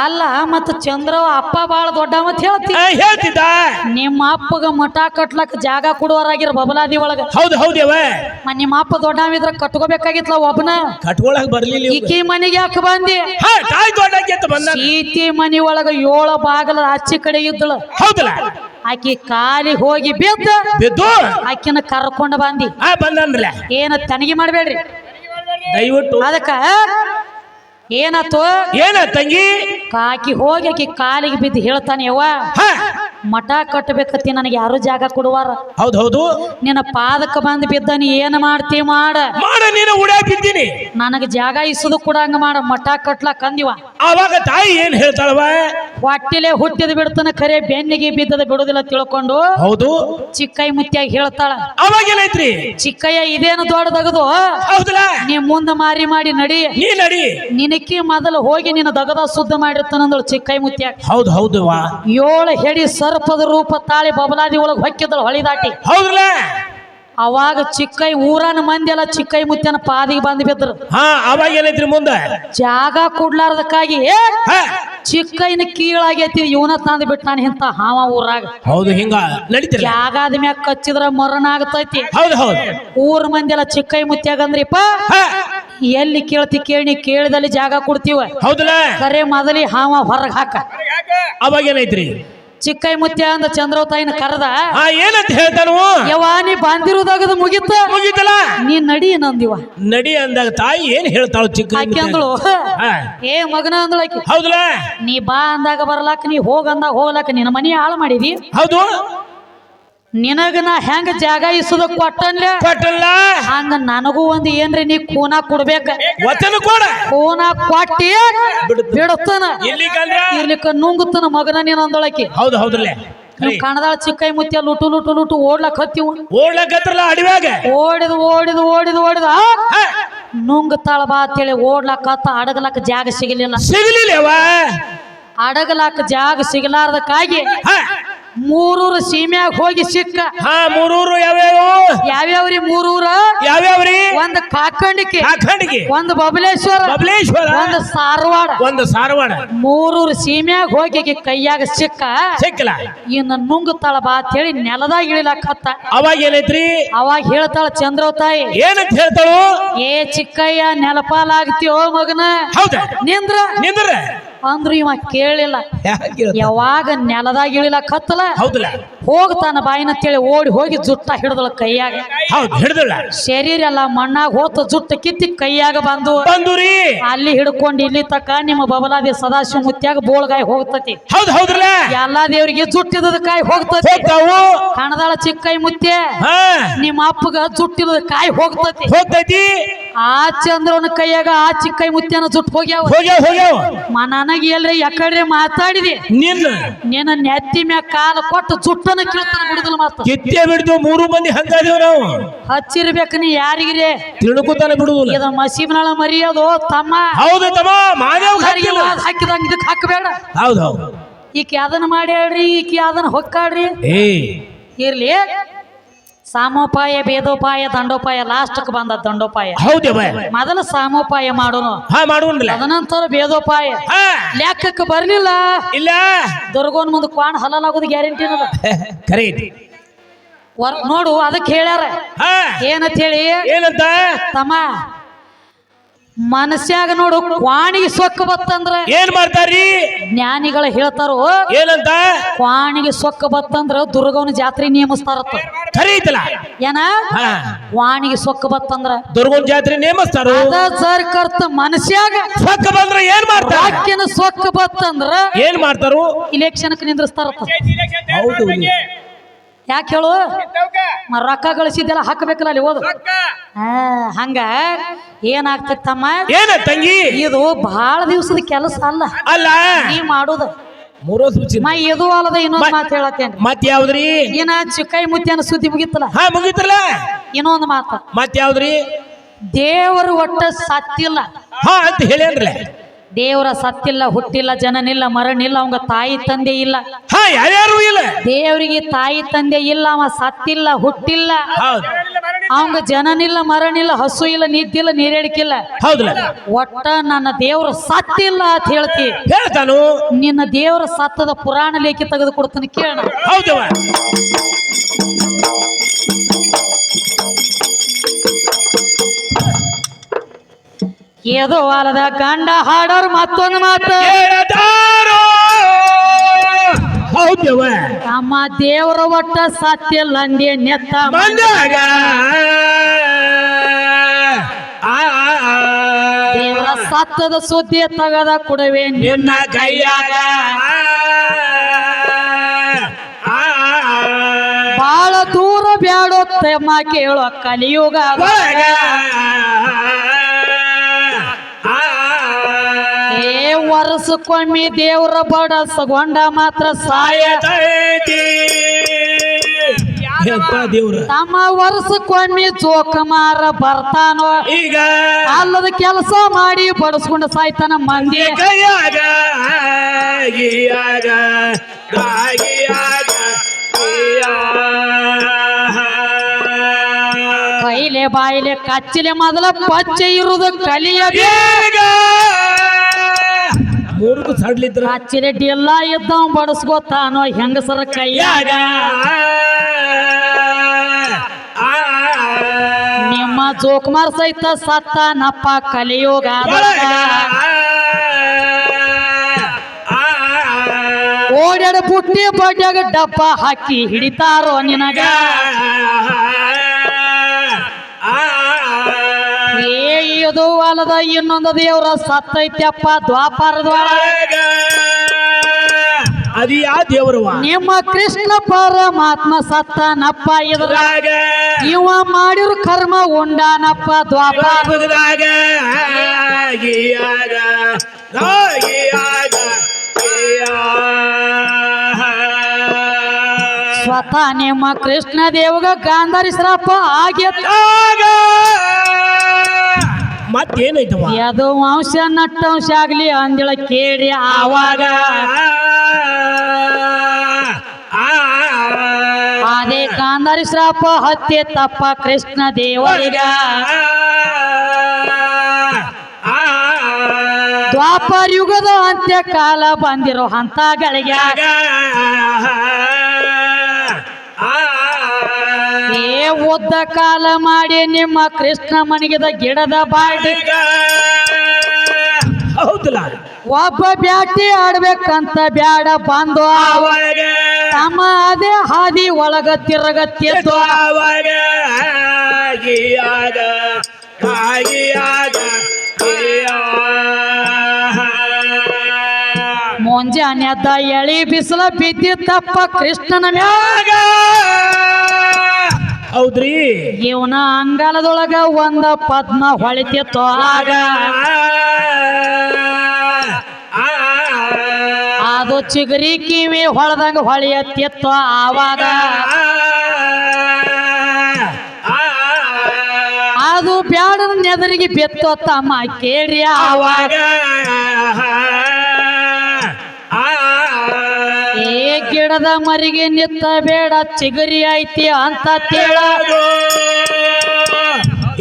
ಅಲ್ಲ ಮತ್ತ ಚಂದ್ರವ ಅಪ್ಪ ಬಾಳ ದೊಡ್ಡ ಮತ್ ಹೇಳ್ತಿ. ಹೇಳ್ತಿದ್ದ? ನಿಮ್ಮ ಅಪ್ಪಗ ಮಠ ಕಟ್ಲಕ್ ಜಾಗ ಕೊಡುವರಾಗಿರ ಬಬಲಾದಿ ಒಳಗ. ಹೌದು ಹೌದೇವ ನಿಮ್ಮ ಅಪ್ಪ ದೊಡ್ಡವಿದ್ರ ಕಟ್ಕೋಬೇಕಾಗಿತ್ಲ ಒಬ್ಬನ ಕಟ್ಕೊಳಕ್ ಬರ್ಲಿಲ್ಲ. ಈಕಿ ಮನಿಗೆ ಯಾಕೆ ಬಂದಿ? ಈತಿ ಮನಿ ಒಳಗ ಏಳ ಬಾಗಲ ಆಚೆ ಕಡೆ ಇದ್ದಳು. ಹೌದಲ್ಲ? ಆಕಿ ಕಾಲಿ ಹೋಗಿ ಬಿದ್ದ. ಬಿದ್ದು? ಆಕಿನ ಕರ್ಕೊಂಡ ಬಂದಿ. ಆ ಬಂದನ್ರಲ್ಲ. ಏನ ತನಿಗೆ ಮಾಡ್ಬೇಡ್ರಿ? ದಯವಿಟ್ಟು. ಅದಕ್ಕ ಏನಾತು? ಏನ ತಂಗಿ? ಕಾಕಿ ಹೋಗಿ ಆಕಿ ಕಾಲಿಗೆ ಬಿದ್ದು ಹೇಳ್ತಾನೆ ಯವ್ವ ಹಾ. ಮಠ ಕಟ್ಟಬೇಕತ್ತಿ ನನಗೆ ಯಾರು ಜಾಗ ಕೊಡುವಾರ? ಹೌದು ಹೌದು ನಿನ್ನ ಪಾದಕ್ಕೆ ಬಂದು ಬಿದ್ದ ನೀ ಏನ್ ಮಾಡ್ತಿ ಮಾಡ? ಮಾಡ ನೀನು ಉಡಾ ಬಿದ್ದೀನಿ. ನನಗೆ ಜಾಗ ಇಸುದು ಕೂಡ ಹಂಗ ಮಾಡ ಮಠ ಕಟ್ಲಕ್ ಅಂದಿವ. ಆವಾಗ ತಾಯಿ ಏನ್ ಹೇಳ್ತಾಳವ ಹೊಟ್ಟಿಲೆ ಹುಟ್ಟಿದ ಬಿಡ್ತಾನ ಖರೆ ಬೆನ್ನಿಗೆ ಬಿದ್ದದ ಬಿಡುದಿಲ್ಲ ತಿಳ್ಕೊಂಡು ಹೌದು. ಚಿಕ್ಕೈ ಮುತ್ಯಾಗಿ ಹೇಳ್ತಾಳ. ಅವಾಗ ಏನೈತ್ರಿ ಚಿಕ್ಕಯ್ಯ ಇದೇನು ದೊಡ್ಡದಗದು? ಹೌದಲ್ಲ? ನೀ ಮುಂದ ಮಾರಿ ಮಾಡಿ ನಡಿ. ನೀ ನಡಿ. ನಿನಕಿ ಮೊದಲು ಹೋಗಿ ನಿನ್ನ ದಗದ ಶುದ್ಧ ಮಾಡಿರ್ತಾನಂದಳು ಚಿಕ್ಕೈ ಮುತ್ಯಾಗ ಹೌದು ಹೌದು ಏಳು ಹೆಡಿ ಸರ್ಪದ ರೂಪ ತಾಳಿ ಬಬಲಾದಿ ಒಳಗ್ ಹೊಕ್ಕಿದಳು ಹೊಳಿ ದಾಟಿ. ಹೌದಲ್ಲ ಅವಾಗ ಚಿಕ್ಕೈ ಊರನ ಮಂದಿ ಎಲ್ಲ ಚಿಕ್ಕೈ ಮುತ್ಯನ ಪಾದಿಗೆ ಬಂದು ಬಿದ್ರು. ಹಾ ಅವಾಗ ಏನೈತ್ರಿ ಮುಂದೆ? ಜಾಗ ಕೊಡ್ಲಾರ್ದಕ್ಕಾಗಿ ಚಿಕ್ಕೈನ ಕೀಳಾಗೈತಿ ಇವನ ತಂದು ಬಿಟ್ಟಾನ ಇಂತ ಹಾವ ಊರಾಗ. ಹೌದು ಹಿಂಗ ನಡೀತಿಲ್ಲ ಜಾಗ ಮ್ಯಾಗ ಕಚ್ಚಿದ್ರ ಮರಣ ಆಗತೈತಿ. ಹೌದು ಹೌದು. ಊರ್ ಮಂದಿ ಎಲ್ಲ ಚಿಕ್ಕೈ ಮುತ್ಯಾಗಂದ್ರಿಪ್ಪ ಎಲ್ಲಿ ಕೇಳ್ತಿ ಕೇಳಿ ಕೇಳಿದಲ್ಲಿ ಜಾಗ ಕೊಡ್ತೀವ. ಹೌದಲ್ಲ? ಕರೆ ಮೊದಲಿ ಹಾವ ಹೊರಗೆ ಹಾಕ. ಅವಾಗ ಏನೈತ್ರಿ? ಚಿಕ್ಕೈ ಮುತ್ಯ ಅಂದ ಚಂದ್ರವತಾಯಿನ ಕರೆದ ಏನಂತ ಹೇಳ್ತಾನು? ಯವಾನಿ ನೀ ಮುಗಿತ. ಮುಗಿತಲ್ಲ? ನೀ ನಡಿ ನಂದಿವ. ನಡಿ ಅಂದಾಗ ತಾಯಿ ಏನ್ ಹೇಳ್ತಾಳು ಚಿಕ್ಕ ಆಕಿ ಅಂದಳು. ಏ ಮಗನ ಅಂದಳು ಆಕಿ. ಹೌದಲ್ಲ? ನೀ ಬಾ ಅಂದಾಗ ಬರ್ಲಾಕ ನೀ ಹೋಗ ಅಂದಾಗ ಹೋಗ್ಲಾಕ ನಿನ್ನ ಮನಿ ಹಾಳು ಮಾಡಿದಿ. ಹೌದು? ನಿನಗ ನಾ ಹೆಂಗ ಜಾಗ ಇಸುದ ಕೊಟ್ಟನ್ಲೆ? ಕೊಟ್ಟಲ್ಲ? ಹಂಗ ನನಗೂ ಒಂದ್ ಏನ್ರಿ ನೀ ಕೂನ ಕೊಡ್ಬೇಕ? ವಚನ ಕೊಡ. ಕೂನ ಕೊಟ್ಟಿ ಬಿಡತನ. ಇರ್ಲಿಕ್ಕ ನುಂಗುತ್ತನ ಮಗನ ನೀನ್ ಅಂದೊಳಕಿ ಹೌದು ಹೌದ್ರಲ್ಲೇ. ನೀವು ಕಣದಾಳ ಚಿಕ್ಕೈ ಮುತ್ಯ ಲುಟು ಲುಟು ಲುಟು ಓಡ್ಲಕ್ ಹತ್ತಿವು? ಹತ್ತಿರಲ್ಲ ಅಡಿವಾಗ ಓಡಿದು ಓಡಿದು ಓಡಿದು ಓಡಿದ ನುಂಗ್ತಾಳ ಬಾ ಅಂತೇಳಿ ಓಡ್ಲಕ್ ಹತ್ತ ಅಡಗಲಕ್ ಜಾಗ ಸಿಗಲಿಲ್ಲ. ಸಿಗಲಿಲ್ಲ ಅಡಗಲಕ್ ಜಾಗ ಸಿಗಲಾರ್ದಕ್ಕಾಗಿ ಮೂರೂರು ಸೀಮ್ಯಾಗ ಹೋಗಿ ಸಿಕ್ಕ. ಹಾ ಮೂರೂರು ಯಾವ್ಯಾವ ಯಾವ್ಯಾವ್ರಿ ಮೂರೂರ? ಯಾವ್ಯಾವ್ರಿ? ಒಂದು ಕಾಕಂಡಿಕೆ ಕಾಕಂಡಿಕೆ ಒಂದು ಬಬಲೇಶ್ವರ ಬಬಲೇಶ್ವರ. ಒಂದು ಸಾರವಾಡ. ಒಂದು ಸಾರವಾಡ. ಮೂರೂರು ಸೀಮ್ಯಾಗ ಹೋಗಿ ಕೈಯಾಗ ಸಿಕ್ಕ. ಸಿಕ್ಕಲ್ಲ. ಇನ್ನು ನುಂಗುತ್ತಾಳ ಬಾ ಅಂತೇಳಿ ನೆಲದಾಗ ಇಳಿಲಕ್ಕ ಹತ್ತ. ಅವಾಗ ಏನೈತ್ರಿ? ಅವಾಗ ಹೇಳ್ತಾಳ ಚಂದ್ರವ ತಾಯಿ ಏನಂತ ಹೇಳ್ತಾಳು? ಏ ಚಿಕ್ಕಯ್ಯ ನೆಲಪಾಲಾಗ್ತೀಯೋ ಮಗನ? ಹೌದ. ನಿಂದ್ರ? ನಿಂದ್ರ? ಅಂದ್ರು ಇವ ಕೇಳಿಲ್ಲ. ಯಾವಾಗ ನೆಲದಾಗ ಇಳಿಲಕ್ ಹತ್ತಲ ಹೌದಲ್ಲ. ಹೋಗ್ತಾನ ಬಾಯಿನ ಅಂತೇಳಿ ಓಡಿ ಹೋಗಿ ಜುಟ್ಟ ಹಿಡ್ದಳ ಕೈಯಾಗ. ಹಿಡ್ದಲ್ಲ. ಶರೀರ ಎಲ್ಲ ಮಣ್ಣಾಗ ಹೋತ ಜುಟ್ಟ ಕಿತ್ತಿ ಕೈಯಾಗ ಬಂದು. ಅಲ್ಲಿ ಹಿಡ್ಕೊಂಡು ಇಲ್ಲಿ ತಕ ನಿಮ್ಮ ಬಬಲಾದಿ ಸದಾಶಿವ ಮುತ್ಯಾಗ ಬೋಳ್ಗಾಯಿ ಹೋಗ್ತತಿ. ಎಲ್ಲಾ ದೇವ್ರಿಗೆ ಜುಟ್ಟಿದ ಕಾಯಿ ಹೋಗ್ತತಿ. ಕಣದಾಳ ಚಿಕ್ಕೈ ಮುತ್ತೆ ನಿಮ್ಮ ಅಪ್ಪಗ ಜುಟ್ಟಿದ ಕಾಯಿ ಹೋಗ್ತತಿ. ಹೋಗ್ತತಿ. ಆ ಚಂದ್ರನ ಕೈಯಾಗ ಆ ಚಿಕ್ಕೈ ಮುತ್ಯನ ಜುಟ್ಟು ಹೋಗ್ಯಾವ. ಮನಾನ ನನಗೆ ಎಲ್ರಿ ಯಾಕಡೆ ಮಾತಾಡಿದೆ ನಿನ್ನ ನಿನ್ನ ನೆತ್ತಿ ಮ್ಯಾಗ ಕಾಲ ಕೊಟ್ಟು ಜುಟ್ಟನ ಕೇಳ್ತಾನ ಬಿಡುದಿಲ್ಲ ಮಾತು. ಕಿತ್ತೆ ಬಿಡ್ದು ಮೂರು ಮಂದಿ ಹಂಗಾದೇವ್ ನಾವು. ಹಚ್ಚಿರ್ಬೇಕು ನೀ ಯಾರಿಗಿರಿ? ತಿಳ್ಕೊತಾನೆ ಬಿಡುದಿಲ್ಲ. ಇದು ಮಸೀಬ್ನಾಳ ಮರಿಯೋದು ತಮ್ಮ? ಹೌದು ತಮ್ಮ ಮಾದೇವ್ ಹಾಕಿದಂಗ ಇದಕ್ಕೆ ಹಾಕಬೇಡ. ಹೌದು ಹೌದು. ಈಕೆ ಅದನ್ನ ಮಾಡಿ ಹೇಳ್ರಿ ಈಕೆ ಅದನ್ನ ಹೊಕ್ಕಾಡ್ರಿ ಏ. ಇರ್ಲಿ. ಸಾಮೋಪಾಯ ಭೇದೋಪಾಯ ದಂಡೋಪಾಯ ಲಾಸ್ಟ್ ಬಂದ ದಂಡೋಪಾಯ. ಹೌದೇವ ಮೊದಲ ಸಾಮೋಪಾಯ ಮಾಡೋನು. ಹಾ ಮಾಡುವನ್ರಲ್ಲ. ಅದನಂತರ ಭೇದೋಪಾಯ. ಲೆಕ್ಕಕ್ಕೆ ಬರ್ಲಿಲ್ಲ. ಇಲ್ಲ. ದುರ್ಗೋನ್ ಮುಂದೆ ಕ್ವಾಣ ಹಲಾಲಾಗೋದು ಗ್ಯಾರಂಟಿ ಕರೆ ನೋಡು ಅದಕ್ಕೆ ಹೇಳ್ಯಾರ. ಏನಂತ ಹೇಳಿ ಏನಂತ? ತಮ್ಮ ಮನಸ್ಯಾಗ ನೋಡು ಕ್ವಾಣಿಗೆ ಸೊಕ್ಕ ಬತ್ತಂದ್ರ ಏನ್ ಮಾಡ್ತಾರಿ ಜ್ಞಾನಿಗಳ ಹೇಳ್ತಾರೋ ಏನಂತ? ಕ್ವಾಣಿಗೆ ಸೊಕ್ಕ ಬತ್ತಂದ್ರ ದುರ್ಗವನ ಜಾತ್ರೆ ನೇಮಿಸ್ತಾರತ್ತ. ಖರೆ ಐತಲ್ಲ? ಏನ? ವಾಣಿಗೆ ಸೊಕ್ಕ ಬತ್ತಂದ್ರ. ದುರ್ಗವನ ಜಾತ್ರೆ ನೇಮಿಸ್ತಾರ? ಸರ್ ಕರ್ತ ಮನಸ್ಯಾಗ ಸೊಕ್ಕ ಬಂದ್ರ ಏನ್ ಮಾಡ್ತಾರ? ವಾಕ್ಯನ ಸೊಕ್ಕ ಬತ್ತಂದ್ರ ಏನ್ ಮಾಡ್ತಾರು? ಇಲೆಕ್ಷನ್ಕ್ ನಿಂದ್ರಿಸ್ತಾರತ್ತ. ಹೌದು. ಯಾಕೆ ಹೇಳು? ಮ ರೊಕ್ಕ ಗಳಿಸಿದ್ದೆಲ್ಲ ಹಾಕಬೇಕಲ್ಲ ಅಲ್ಲಿ ಓದು. ಹಂಗ? ಏನಾಗ್ತೈತ್ ತಮ್ಮ ಏನ ತಂಗಿ? ಇದು ಬಹಳ ದಿವಸದ ಕೆಲಸ ಅಲ್ಲ. ಅಲ್ಲ. ನೀ ಮಾಡುದು. ಮೂರೋ ಸೂಚಿ. ಮಾ ಇದು ಅಲ್ಲದ ಇನ್ನೊಂದು ಮಾತು ಹೇಳತ್ತೇನೆ ಮತ್ ಯಾವ್ದ್ರಿ? ಏನ ಚಿಕ್ಕೈ ಮುತ್ಯನ ಸುದ್ದಿ ಮುಗಿತಲ್ಲ? ಹಾ ಮುಗಿತಲ್ಲ. ಇನ್ನೊಂದು ಮಾತು. ಮತ್ ಯಾವ್ದ್ರಿ? ದೇವರು ಒಟ್ಟ ಸತ್ತಿಲ್ಲ. ಹಾ ಅಂತ ಹೇಳ್ಯಾನ್ರಲ್ಲ ದೇವರ ಸತ್ತಿಲ್ಲ ಹುಟ್ಟಿಲ್ಲ ಜನನಿಲ್ಲ ಮರಣಿಲ್ಲ ಅವಂಗ ತಾಯಿ ತಂದೆ ಇಲ್ಲ. ಯಾರು ಇಲ್ಲ? ದೇವರಿಗೆ ತಾಯಿ ತಂದೆ ಇಲ್ಲ ಅವ ಸತ್ತಿಲ್ಲ ಹುಟ್ಟಿಲ್ಲ. ಹೌದು. ಅವಂಗ ಜನನಿಲ್ಲ ಮರಣಿಲ್ಲ ಹಸು ಇಲ್ಲ ನಿದ್ದಿಲ್ಲ ನೀರೇಡಿಕಿಲ್ಲ ಒಟ್ಟ ನನ್ನ ದೇವ್ರ ಸತ್ತಿಲ್ಲ ಅಂತ ಹೇಳ್ತಿ. ಹೇಳ್ತಾನು. ನಿನ್ನ ದೇವ್ರ ಸತ್ತದ ಪುರಾಣ ಲೇಖಿ ತೆಗೆದು ಕೊಡ್ತಾನೆ ಕೇಳೋಣ ಏದೋ ವಾಲದ ಕಂಡ ಹಾಡೋರು ಮತ್ತೊಂದು ಮಾತು. ಹೌದವ ನಮ್ಮ ದೇವರ ಒಟ್ಟ ಸತ್ಯ ಲಂದಿ ನೆತ್ತ ಬಂದಾಗ ಆ, ಆ, ಆ. ದೇವರ ಸತ್ತದ ಸುದ್ದಿ ತಗದ ಕೊಡವೆ ನಿನ್ನ ಕೈಯಾಗ. ಬಹಳ ಆ, ಆ. ಬಾಳ ದೂರ ಬ್ಯಾಡೋ ತಮ್ಮ ಕೇಳೋ ಕಲಿಯುಗ. ವರ್ಷಕ್ಕೊಮ್ಮೆ ಬಡ ಸಗೊಂಡ ಮಾತ್ರ ಸಾಯ. ದೇವ್ರ? ತಮ್ಮ ವರ್ಷಕ್ಕೊಮ್ಮೆ ಜೋಕುಮಾರ ಬರ್ತಾನೋ. ಈಗ ಅಲ್ಲದ ಕೆಲಸ ಮಾಡಿ ಬಡಸ್ಕೊಂಡ ಸಾಯ್ತಾನ ಮಂದಿ. ಕೈಯಾಗ ಆಗಿಯಾಗ ಆಗಿಯಾಗ ಕೈಲೆ ಬಾಯಿಲೆ ಕಚ್ಚಿಲೆ ಮೊದಲ ಪಚ್ಚೆ ಇರುವುದು ಕಲಿಯದೆ. ಮೂರ್ಗು ಸಡ್ಲಿದ್ರ ಕಚ್ಚಿಲೆ ಎಲ್ಲ ಇದ್ದವ್ ಬಡಸ್ಕೋತಾನೋ ಹೆಂಗಸರ ಕೈಯಾಗ ನಿಮ್ಮ ಜೋಕುಮಾರ್ ಸಹಿತ ಸತ್ತಾನಪ್ಪ ಕಲಿಯೋಗ ಓಡ್ಯಾಡ ಪುಟ್ಟಿ ಬಡ್ಯಾಗ ಡಬ್ಬ ಹಾಕಿ ಹಿಡಿತಾರೋ ನಿನಗ ಅಲ್ಲದ ಇನ್ನೊಂದು ದೇವ್ರ ಸತ್ತೈತ್ಯಪ್ಪ ದ್ವಾಪಾರ ಅದು ಯಾ ದೇವ್ರವ ನಿಮ್ಮ ಕೃಷ್ಣ ಪರಮಾತ್ಮ ಸತ್ತನಪ್ಪ ಇದ್ರಾಗ ಇವ ಮಾಡಿರು ಕರ್ಮ ಉಂಡಾನಪ್ಪ ದ್ವಾಪಾರದಾಗ ಸ್ವತಃ ನಿಮ್ಮ ಕೃಷ್ಣ ದೇವಗ ಗಾಂಧಾರಿ ಶ್ರಾಪ ಮತ್ತೇನೈತವ ಅದು ವಂಶ ನಟ್ಟಂಶ ಆಗ್ಲಿ ಅಂದಿಳ ಕೇಳಿ ಆವಾಗ. ಅದೇ ಗಾಂಧಾರಿ ಶ್ರಾಪ ಹತ್ಯೆ ತಪ್ಪ ಕೃಷ್ಣ ದೇವರಿಗ. ದ್ವಾಪರ ಯುಗದ ಅಂತ್ಯ ಕಾಲ ಬಂದಿರೋ ಹಂತಗಳಿಗೆ ಉದ್ದ ಕಾಲ ಮಾಡಿ ನಿಮ್ಮ ಕೃಷ್ಣ ಮನಗಿದ ಗಿಡದ ಬಾಡಿ ಹೌದಲ್ಲ ಒಬ್ಬ ಬ್ಯಾಟಿ ಆಡ್ಬೇಕಂತ ಬ್ಯಾಡ ಬಂದು ತಮ್ಮ ಅದೇ ಹಾದಿ ಒಳಗ ತಿರುಗತ್ತಿದ್ದು ಮುಂಜಾನೆ ಎಳಿ ಬಿಸಿಲ ಬಿದ್ದಿತ್ತಪ್ಪ ಕೃಷ್ಣನ ಮ್ಯಾಗ. ಹೌದ್ರಿ? ಇವನ ಅಂಗಾಲದೊಳಗ ಒಂದ ಪದ್ಮ ಹೊಳಿತಿತ್ತು. ಆಗ. ಅದು ಚಿಗರಿ ಕಿವಿ ಹೊಳದಂಗ ಹೊಳೆಯತ್ತಿತ್ತು ಆವಾಗ. ಅದು ಬ್ಯಾಡನ ನೆದರಿಗೆ ಬೆತ್ತು ತಮ್ಮ ಕೇಳಿ ಆವಾಗ. ಏ ಗಿಡದ ಮರಿಗೆ ನಿತ್ತ ಬೇಡ ಚಿಗರಿ ಐತಿ ಅಂತ ತೇಳ.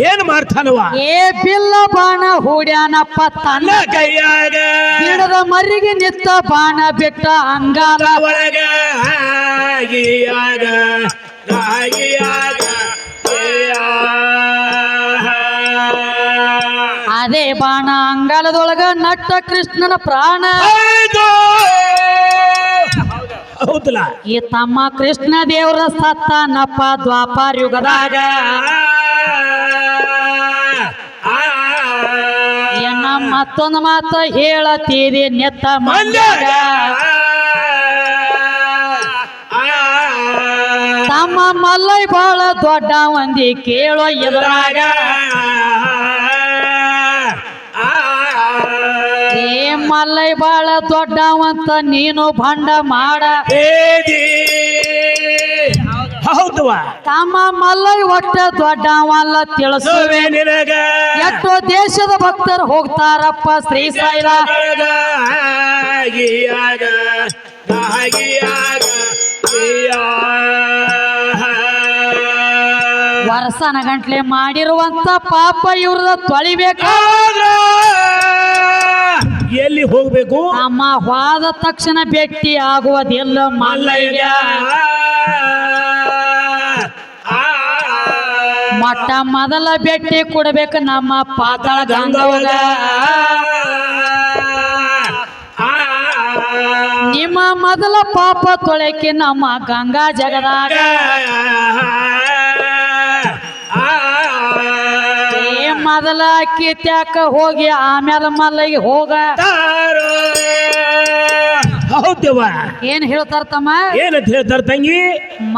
ಏನ್ ಮಾಡ್ತಾನವ ಏ ಬಿಲ್ಲ ಬಾಣ ಹೂಡ್ಯಾನಪ್ಪ ತನ್ನ ಕೈಯಾಗ. ಗಿಡದ ಮರಿಗೆ ನಿತ್ತ ಬಾಣ ಬಿಟ್ಟ ಅಂಗಾಲ ಒಳಗ ಆಗಿಯಾಗ ಆಗಿಯಾಗ ಅದೇ ಬಾಣ ಅಂಗಾಲದೊಳಗ ನಟ್ಟ ಕೃಷ್ಣನ ಪ್ರಾಣ. ಹೌದಲ್ಲ? ಈ ತಮ್ಮ ಕೃಷ್ಣ ದೇವರ ಸತ್ತನಪ್ಪ ದ್ವಾಪಾರ ಯುಗದಾಗ ಏನ ಮತ್ತೊಂದು ಮಾತ ಹೇಳತೀರಿ ನೆತ್ತ ಮಂಡ್ಯಾಗ ತಮ್ಮ ಮಲ್ಲೈ ಬಾಳ ದೊಡ್ಡ ಮಂದಿ ಕೇಳೋ ಎದುರಾಗ. ಮಲ್ಲೈ ಬಾಳ ದೊಡ್ಡವಂತ ನೀನು ಭಂಡ ಮಾಡ. ಹೌದವ? ತಮ್ಮ ಮಲ್ಲೈ ಒಟ್ಟ ದೊಡ್ಡವಲ್ಲ ತಿಳಿಸುವೆ ನಿನಗ. ಎಷ್ಟೋ ದೇಶದ ಭಕ್ತರು ಹೋಗ್ತಾರಪ್ಪ ಆಗಿಯಾಗ ಆಗಿಯಾಗ ವರ್ಷನ ಗಂಟ್ಲೆ ಮಾಡಿರುವಂತ ಪಾಪ ಇವ್ರದ ತೊಳಿಬೇಕ? ಆದ್ರ ಎಲ್ಲಿ ಹೋಗ್ಬೇಕು? ನಮ್ಮ ಹೋದ ತಕ್ಷಣ ಭೇಟಿ ಆಗುವುದಿಲ್ಲ ಮಲ್ಲಯ್ಯ. ಮಠ ಮೊದಲ ಭೇಟಿ ಕೊಡ್ಬೇಕು ನಮ್ಮ ಪಾತಾಳ ಗಂಗವ್ಗ ನಿಮ್ಮ ಮೊದಲ ಪಾಪ ತೊಳೆಕೆ ನಮ್ಮ ಗಂಗಾ ಜಗದಾಗ. ಮೊದಲ ಕಿತ್ಯಾಕ ಹೋಗಿ ಆಮೇಲೆ ಮಲ್ಲಗೆ ಹೋಗ. ಹೌದವ್ವ ಏನ್ ಹೇಳ್ತಾರ ತಮ್ಮ? ಏನಂತ ಹೇಳ್ತಾರ ತಂಗಿ?